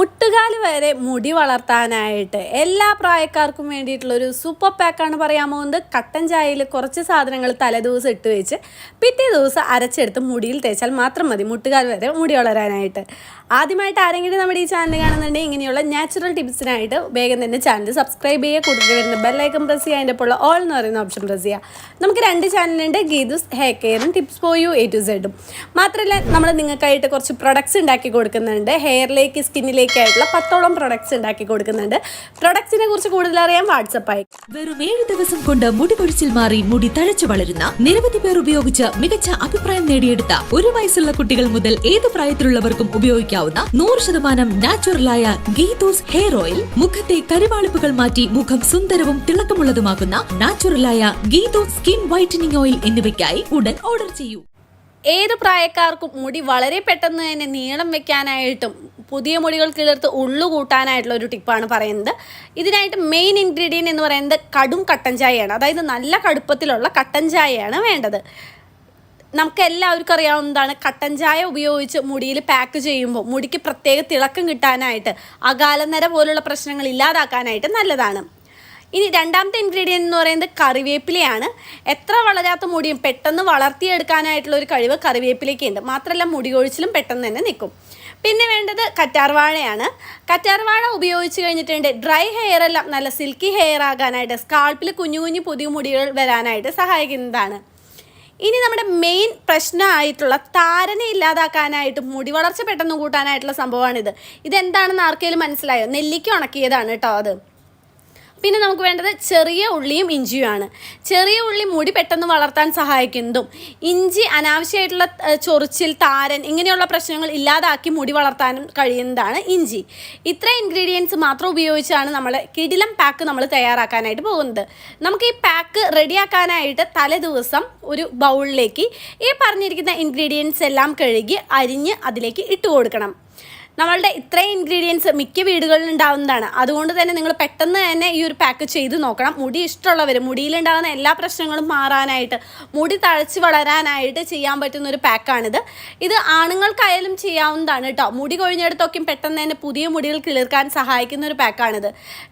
മുട്ടുകാൽ വരെ മുടി വളർത്താനായിട്ട് എല്ലാ പ്രായക്കാർക്കും വേണ്ടിയിട്ടുള്ള ഒരു സൂപ്പർ പാക്കാണ് പറയാൻ പോകുന്നത് കട്ടൻ ചായയിൽ കുറച്ച് സാധനങ്ങൾ തലേദിവസം ഇട്ട് വെച്ച് പിറ്റേ ദിവസം അരച്ചെടുത്ത് മുടിയിൽ തേച്ചാൽ മാത്രം മതി മുട്ടുകാൽ വരെ മുടി വളരാനായിട്ട്. ആദ്യമായിട്ട് ആരെങ്കിലും നമ്മുടെ ഈ ചാനൽ കാണുന്നുണ്ടെങ്കിൽ ഇങ്ങനെയുള്ള നാച്ചുറൽ ടിപ്സിനായിട്ട് വേഗം തന്നെ ചാനൽ സബ്സ്ക്രൈബ് ചെയ്യുക. കൂടുതൽ വരുന്ന ബെല്ലൈക്കൺ പ്രസ് ചെയ്യുക. അതിന്റെ ഇപ്പോൾ ഓൾ എന്ന് പറയുന്ന ഓപ്ഷൻ പ്രസ് ചെയ്യുക. നമുക്ക് രണ്ട് ചാനലുണ്ട് Geethu's hair കെയറും tips for you A to സെഡും മാത്രമല്ല നമ്മൾ നിങ്ങൾക്കായിട്ട് കുറച്ച് പ്രൊഡക്ട്സ് ഉണ്ടാക്കി കൊടുക്കുന്നുണ്ട്. ഹെയറിലേക്ക് സ്കിന്നിലേക്കായിട്ടുള്ള പത്തോളം പ്രൊഡക്ട്സ് ഉണ്ടാക്കി കൊടുക്കുന്നുണ്ട്. പ്രൊഡക്ട്സിനെ കുറിച്ച് കൂടുതൽ അറിയാൻ വാട്സപ്പായി വെറും ഏഴ് ദിവസം കൊണ്ട് മുടി കൊഴിച്ചിൽ മാറി മുടി തഴച്ചു വളരുന്ന നിരവധി പേർ ഉപയോഗിച്ച് മികച്ച അഭിപ്രായം നേടിയെടുത്ത ഒരു വയസ്സുള്ള കുട്ടികൾ മുതൽ ഏത് പ്രായത്തിലുള്ളവർക്കും ഉപയോഗിക്കാവുന്ന നൂറ് ശതമാനം നാച്ചുറലായ ഗീതൂസ് ഹെയർ ഓയിൽ മുഖത്തെ കരുവാളിപ്പുകൾ മാറ്റി മുഖം സുന്ദരവും തിളക്കമുള്ളതുമാക്കുന്ന നാച്ചുറലായ ഗീതൂസ് സ്കിൻ വൈറ്റനിങ് ഓയിൽ എന്നിവയ്ക്കായി ഉടൻ ഓർഡർ ചെയ്യൂ. ഏത് പ്രായക്കാർക്കും മുടി വളരെ പെട്ടെന്ന് തന്നെ നീളം വെക്കാനായിട്ടും പുതിയ മുടികൾ കിളിർത്ത് ഉള്ളു കൂട്ടാനായിട്ടുള്ള ഒരു ടിപ്പാണ് പറയുന്നത്. ഇതിനായിട്ട് മെയിൻ ഇൻഗ്രീഡിയന്റ് എന്ന് പറയുന്നത് കടും കട്ടൻ ചായയാണ്. അതായത് നല്ല കടുപ്പത്തിലുള്ള കട്ടൻ ചായയാണ് വേണ്ടത്. നമുക്ക് എല്ലാവർക്കും അറിയാവുന്നതാണ് കട്ടൻ ചായ ഉപയോഗിച്ച് മുടിയിൽ പാക്ക് ചെയ്യുമ്പോൾ മുടിക്ക് പ്രത്യേക തിളക്കം കിട്ടാനായിട്ട് അകാലനര പോലുള്ള പ്രശ്നങ്ങൾ ഇല്ലാതാക്കാനായിട്ട് നല്ലതാണ്. ഇനി രണ്ടാമത്തെ ഇൻഗ്രീഡിയന്റ് എന്ന് പറയുന്നത് കറിവേപ്പിലയാണ്. എത്ര വളരാത്ത മുടിയും പെട്ടെന്ന് വളർത്തിയെടുക്കാനായിട്ടുള്ള ഒരു കഴിവ് കറിവേപ്പിലയ്ക്കുണ്ട്. മാത്രമല്ല മുടി കൊഴിച്ചിലും പെട്ടെന്ന് തന്നെ നിൽക്കും. പിന്നെ വേണ്ടത് കറ്റാർവാഴയാണ്. കറ്റാർവാഴ ഉപയോഗിച്ച് കഴിഞ്ഞിട്ടുണ്ട് ഡ്രൈ ഹെയർ എല്ലാം നല്ല സിൽക്കി ഹെയർ ആകാനായിട്ട് സ്കാൾപ്പിൽ കുഞ്ഞു കുഞ്ഞു പുതിയ മുടികൾ വരാനായിട്ട് സഹായിക്കുന്നതാണ്. ഇനി നമ്മുടെ മെയിൻ പ്രശ്നമായിട്ടുള്ള താരനെ ഇല്ലാതാക്കാനായിട്ട് മുടി വളർച്ച പെട്ടെന്ന് കൂട്ടാനായിട്ടുള്ള സംഭവമാണിത്. ഇതെന്താണെന്ന് ആർക്കെങ്കിലും മനസ്സിലായോ? നെല്ലിക്ക ഉണക്കിയതാണ് കേട്ടോ അത്. പിന്നെ നമുക്ക് വേണ്ടത് ചെറിയ ഉള്ളിയും ഇഞ്ചിയുമാണ്. ചെറിയ ഉള്ളി മുടി പെട്ടെന്ന് വളർത്താൻ സഹായിക്കുന്നതും ഇഞ്ചി അനാവശ്യമായിട്ടുള്ള ചൊറിച്ചിൽ താരൻ ഇങ്ങനെയുള്ള പ്രശ്നങ്ങൾ ഇല്ലാതാക്കി മുടി വളർത്താനും കഴിയുന്നതാണ് ഇഞ്ചി. ഇത്ര ഇൻഗ്രീഡിയൻസ് മാത്രം ഉപയോഗിച്ചാണ് നമ്മൾ കിടിലം പാക്ക് നമ്മൾ തയ്യാറാക്കാനായിട്ട് പോകുന്നത്. നമുക്ക് ഈ പാക്ക് റെഡിയാക്കാനായിട്ട് തലേ ദിവസം ഒരു ബൗളിലേക്ക് ഈ പറഞ്ഞിരിക്കുന്ന ഇൻഗ്രീഡിയൻസ് എല്ലാം കഴുകി അരിഞ്ഞ് അതിലേക്ക് ഇട്ട് കൊടുക്കണം. നമ്മളുടെ ഇത്രയും ഇൻഗ്രീഡിയൻസ് മിക്ക വീടുകളിൽ ഉണ്ടാവുന്നതാണ്. അതുകൊണ്ട് തന്നെ നിങ്ങൾ പെട്ടെന്ന് തന്നെ ഈ ഒരു പാക്ക് ചെയ്ത് നോക്കണം. മുടി ഇഷ്ടമുള്ളവർ മുടിയിലുണ്ടാകുന്ന എല്ലാ പ്രശ്നങ്ങളും മാറാനായിട്ട് മുടി തഴച്ച് വളരാനായിട്ട് ചെയ്യാൻ പറ്റുന്ന ഒരു പാക്കാണിത് ഇത് ആണുങ്ങൾക്കായാലും ചെയ്യാവുന്നതാണ് കേട്ടോ മുടി കൊഴിഞ്ഞെടുത്തൊക്കെയും പെട്ടെന്ന് തന്നെ പുതിയ മുടികൾ കിളിർക്കാൻ സഹായിക്കുന്ന ഒരു പാക്കാണിത്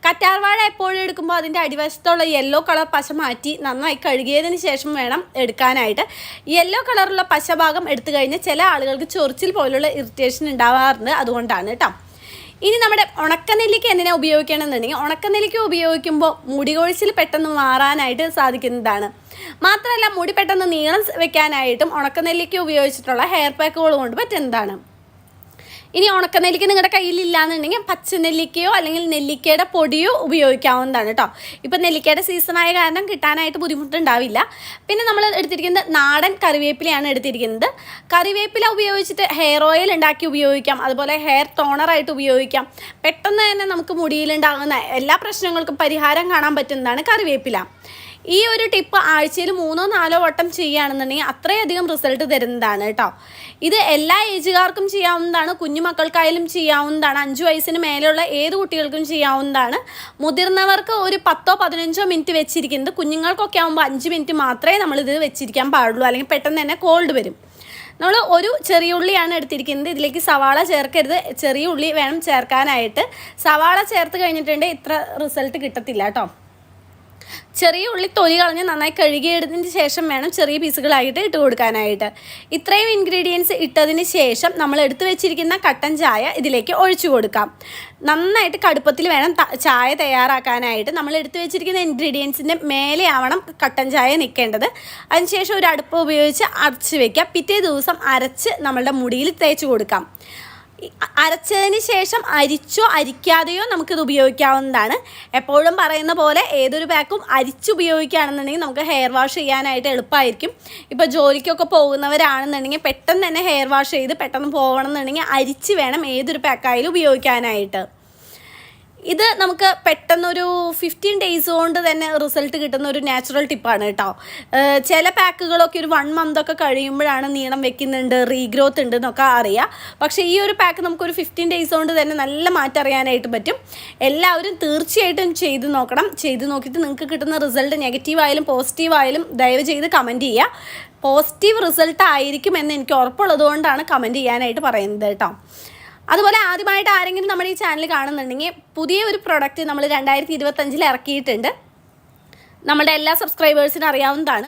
കറ്റാർവാഴ എപ്പോഴും എടുക്കുമ്പോൾ അതിന്റെ അടിവശത്തുള്ള യെല്ലോ കളർ പശ മാറ്റി നന്നായി കഴുകിയതിന് ശേഷം വേണം എടുക്കാനായിട്ട്. യെല്ലോ കളറുള്ള പശ ഭാഗം എടുത്തു കഴിഞ്ഞാൽ ചില ആളുകൾക്ക് ചൊറിച്ചിൽ പോലുള്ള ഇറിറ്റേഷൻ ഉണ്ടാവാറുണ്ട്. അതുകൊണ്ടാണ് കേട്ടോ. ഇനി നമ്മുടെ ഉണക്കനെല്ലിക്ക എന്തിനാ ഉപയോഗിക്കണമെന്നുണ്ടെങ്കിൽ ഉണക്കനെല്ലിക്ക ഉപയോഗിക്കുമ്പോൾ മുടി കൊഴിച്ചിൽ പെട്ടെന്ന് മാറാനായിട്ട് സാധിക്കുന്നതാണ്. മാത്രമല്ല മുടി പെട്ടെന്ന് നീളം വെക്കാനായിട്ടും ഉണക്കനെല്ലിക്ക ഉപയോഗിച്ചിട്ടുള്ള ഹെയർ പാക്കുകൾ കൊണ്ട് പറ്റുന്നതാണ്. ഇനി ഉണക്കനെല്ലിക്ക നിങ്ങളുടെ കയ്യിലില്ലാന്നുണ്ടെങ്കിൽ പച്ചനെല്ലിക്കയോ അല്ലെങ്കിൽ നെല്ലിക്കയുടെ പൊടിയോ ഉപയോഗിക്കാവുന്നതാണ് കേട്ടോ. ഇപ്പം നെല്ലിക്കയുടെ സീസണായ കാരണം കിട്ടാനായിട്ട് ബുദ്ധിമുട്ടുണ്ടാവില്ല. പിന്നെ നമ്മൾ എടുത്തിരിക്കുന്നത് നാടൻ കറിവേപ്പിലയാണ് എടുത്തിരിക്കുന്നത്. കറിവേപ്പില ഉപയോഗിച്ചിട്ട് ഹെയർ ഓയിൽ ഉണ്ടാക്കി ഉപയോഗിക്കാം. അതുപോലെ ഹെയർ ടോണറായിട്ട് ഉപയോഗിക്കാം. പെട്ടെന്ന് തന്നെ നമുക്ക് മുടിയിലുണ്ടാകുന്ന എല്ലാ പ്രശ്നങ്ങൾക്കും പരിഹാരം കാണാൻ പറ്റുന്നതാണ് കറിവേപ്പില. ഈ ഒരു ടിപ്പ് ആഴ്ചയിൽ മൂന്നോ നാലോ വട്ടം ചെയ്യുകയാണെന്നുണ്ടെങ്കിൽ അത്രയധികം റിസൾട്ട് തരുന്നതാണ് കേട്ടോ. ഇത് എല്ലാ ഏജുകാർക്കും ചെയ്യാവുന്നതാണ് കുഞ്ഞുമക്കൾക്കായാലും ചെയ്യാവുന്നതാണ് അഞ്ച് വയസ്സിന് മേലെയുള്ള ഏത് കുട്ടികൾക്കും ചെയ്യാവുന്നതാണ്. മുതിർന്നവർക്ക് ഒരു പത്തോ പതിനഞ്ചോ മിനിറ്റ് വെച്ചിരിക്കുന്നത് കുഞ്ഞുങ്ങൾക്കൊക്കെ ആകുമ്പോൾ അഞ്ച് മിനിറ്റ് മാത്രമേ നമ്മളിത് വെച്ചിരിക്കാൻ പാടുള്ളൂ അല്ലെങ്കിൽ പെട്ടെന്ന് തന്നെ കോൾഡ് വരും. നമ്മൾ ഒരു ചെറിയ ഉള്ളിയാണ് എടുത്തിരിക്കുന്നത്. ഇതിലേക്ക് സവാള ചേർക്കരുത്. ചെറിയ ഉള്ളി വേണം ചേർക്കാനായിട്ട്. സവാള ചേർത്ത് കഴിഞ്ഞിട്ടുണ്ടെങ്കിൽ ഇത്ര റിസൾട്ട് കിട്ടത്തില്ല കേട്ടോ. ചെറിയ ഉള്ളി തൊലി കളഞ്ഞ് നന്നായി കഴുകിയെടുത്തതിന് ശേഷം വേണം ചെറിയ പീസുകളായിട്ട് ഇട്ട് കൊടുക്കാനായിട്ട്. ഇത്രയും ഇൻഗ്രീഡിയൻസ് ഇട്ടതിന് ശേഷം നമ്മൾ എടുത്തു വെച്ചിരിക്കുന്ന കട്ടൻ ചായ ഇതിലേക്ക് ഒഴിച്ചു കൊടുക്കാം. നന്നായിട്ട് കടുപ്പത്തിൽ വേണം ചായ തയ്യാറാക്കാനായിട്ട് നമ്മൾ എടുത്തു വെച്ചിരിക്കുന്ന ഇൻഗ്രീഡിയൻസിന്റെ മേലെ ആവണം കട്ടൻ ചായ നിൽക്കേണ്ടത്. അതിനുശേഷം ഒരു അടുപ്പ് ഉപയോഗിച്ച് അടച്ച് വെക്കുക. പിറ്റേ ദിവസം അരച്ച് നമ്മളുടെ മുടിയിൽ തേച്ച് കൊടുക്കാം. അരച്ചതിന് ശേഷം അരിച്ചോ അരിക്കാതെയോ നമുക്കിത് ഉപയോഗിക്കാവുന്നതാണ്. എപ്പോഴും പറയുന്ന പോലെ ഏതൊരു പാക്കും അരിച്ചുപയോഗിക്കുകയാണെന്നുണ്ടെങ്കിൽ നമുക്ക് ഹെയർ വാഷ് ചെയ്യാനായിട്ട് എളുപ്പമായിരിക്കും. ഇപ്പോൾ ജോലിക്കൊക്കെ പോകുന്നവരാണെന്നുണ്ടെങ്കിൽ പെട്ടെന്ന് തന്നെ ഹെയർ വാഷ് ചെയ്ത് പെട്ടെന്ന് പോകണമെന്നുണ്ടെങ്കിൽ അരിച്ച് വേണം ഏതൊരു പാക്കായാലും ഉപയോഗിക്കാനായിട്ട്. ഇത് നമുക്ക് പെട്ടെന്നൊരു ഫിഫ്റ്റീൻ ഡേയ്സ് കൊണ്ട് തന്നെ റിസൾട്ട് കിട്ടുന്ന ഒരു നാച്ചുറൽ ടിപ്പാണ് കേട്ടോ. ചില പാക്കുകളൊക്കെ ഒരു വൺ മന്തൊക്കെ കഴിയുമ്പോഴാണ് നീളം വെക്കുന്നുണ്ട് റീഗ്രോത്ത് ഉണ്ട് എന്നൊക്കെ അറിയാം. പക്ഷേ ഈ ഒരു പാക്ക് നമുക്കൊരു ഫിഫ്റ്റീൻ ഡേയ്സ് കൊണ്ട് തന്നെ നല്ല മാറ്റം അറിയാനായിട്ട് പറ്റും. എല്ലാവരും തീർച്ചയായിട്ടും ചെയ്ത് നോക്കണം. ചെയ്ത് നോക്കിയിട്ട് നിങ്ങൾക്ക് കിട്ടുന്ന റിസൾട്ട് നെഗറ്റീവ് ആയാലും പോസിറ്റീവ് ആയാലും ദയവ് ചെയ്ത് കമന്റ് ചെയ്യുക. പോസിറ്റീവ് റിസൾട്ട് ആയിരിക്കും എന്ന് എനിക്ക് ഉറപ്പുള്ളത് കൊണ്ടാണ് കമന്റ് ചെയ്യാനായിട്ട് പറയുന്നത് കേട്ടോ. അതുപോലെ ആദ്യമായിട്ട് ആരെങ്കിലും നമ്മുടെ ഈ ചാനൽ കാണുന്നുണ്ടെങ്കിൽ പുതിയ ഒരു പ്രൊഡക്റ്റ് നമ്മൾ രണ്ടായിരത്തി ഇരുപത്തഞ്ചിൽ ഇറക്കിയിട്ടുണ്ട്. നമ്മുടെ എല്ലാ സബ്സ്ക്രൈബേഴ്സിനും അറിയാവുന്നതാണ്.